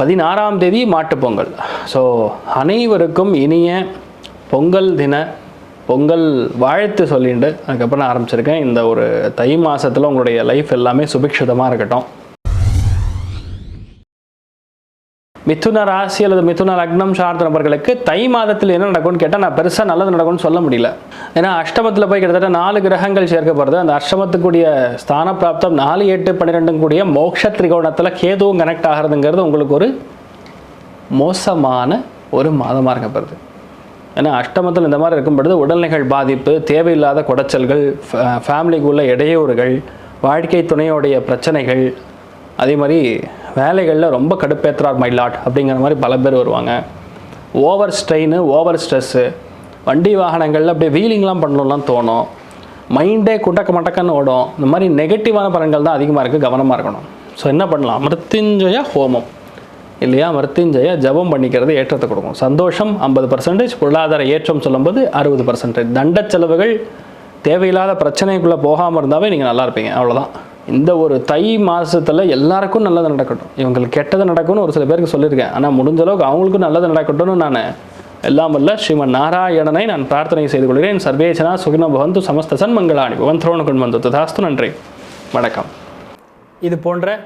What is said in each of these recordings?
பதினாறாம் தேதி மாட்டுப்பொங்கல் ஸோ அனைவருக்கும் இனிய பொங்கல் தின பொங்கல் வாழ்த்து சொல்லிட்டு அதுக்கப்புறம் நான் ஆரம்பிச்சிருக்கேன். இந்த ஒரு தை மாதத்தில் உங்களுடைய லைஃப் எல்லாமே சுபிக்ஷிதமாக இருக்கட்டும். மிதுன ராசி அல்லது மிதுன லக்னம் சார்ந்த நபர்களுக்கு தை மாதத்தில் என்ன நடக்கும்னு கேட்டால் நான் பெருசாக நல்லது நடக்கும்னு சொல்ல முடியல. ஏன்னா அஷ்டமத்தில் போய் கிட்டத்தட்ட நாலு கிரகங்கள் சேர்க்கப்படுறது அந்த அஷ்டமத்துக்குரிய ஸ்தான பிராப்தம் நாலு எட்டு பன்னிரெண்டும் கூடிய மோட்ச திரிகோணத்தில் கேதுவும் கனெக்ட் ஆகிறதுங்கிறது உங்களுக்கு ஒரு மோசமான ஒரு மாதமாக இருக்கப்படுது ஏன்னா அஷ்டமத்தில் இந்த மாதிரி இருக்கும் பொழுது உடல்நிலைகள் பாதிப்பு தேவையில்லாத குடைச்சல்கள் ஃபேமிலிக்குள்ள இடையூறுகள் வாழ்க்கை துணையோடைய பிரச்சனைகள் அதே மாதிரி வேலைகளில் ரொம்ப கடுப்பேற்றுறார் மைலாட் அப்படிங்கிற மாதிரி பல பேர் வருவாங்க. ஓவர் ஸ்ட்ரெயின் ஓவர் ஸ்ட்ரெஸ்ஸு வண்டி வாகனங்களில் அப்படியே வீலிங்லாம் பண்ணணும்லாம் தோணும். மைண்டே குட்டக்க மட்டக்கன்னு ஓடும். இந்த மாதிரி நெகட்டிவான பலன்கள் தான் அதிகமாக இருக்குது கவனமாக இருக்கணும். ஸோ என்ன பண்ணலாம்? மிருத்யுஞ்சய ஹோமம். இல்லையா? மிருத்யுஞ்சய ஜபம் பண்ணிக்கிறது ஏற்றத்தை கொடுக்கும். சந்தோஷம் ஐம்பது பர்சன்டேஜ் பொருளாதார ஏற்றம் சொல்லும்போது அறுபது பர்சன்டேஜ் தண்ட செலவுகள் தேவையில்லாத பிரச்சனைக்குள்ளே போகாமல் இருந்தாவே நீங்கள் நல்லா இருப்பீங்க. அவ்வளோதான் இந்த ஒரு தை மாதத்தில் எல்லாருக்கும் நல்லது நடக்கட்டும். இவங்களுக்கு கெட்டது நடக்கும்னு ஒரு சில பேருக்கு சொல்லியிருக்கேன். ஆனால் முடிஞ்ச அளவுக்கு அவங்களுக்கும் நல்லது நடக்கட்டும்னு நான் எல்லாம் வல்ல ஸ்ரீமன் நாராயணனை நான் பிரார்த்தனை செய்து கொள்கிறேன். சர்வேச்சனா சுகின பவந்து சமஸ்த சன்மங்களாணி பவந்தரோணு கொண்டு வந்து ததாஸ்து. நன்றி. வணக்கம். இது போன்ற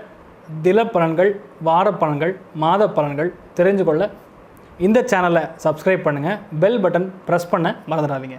தில பலன்கள் வார பலன்கள் மாத பலன்கள் தெரிஞ்சு கொள்ள இந்த சேனலை சப்ஸ்கிரைப் பண்ணுங்கள் பெல் பட்டன் ப்ரெஸ் பண்ண மறந்துடாதீங்க.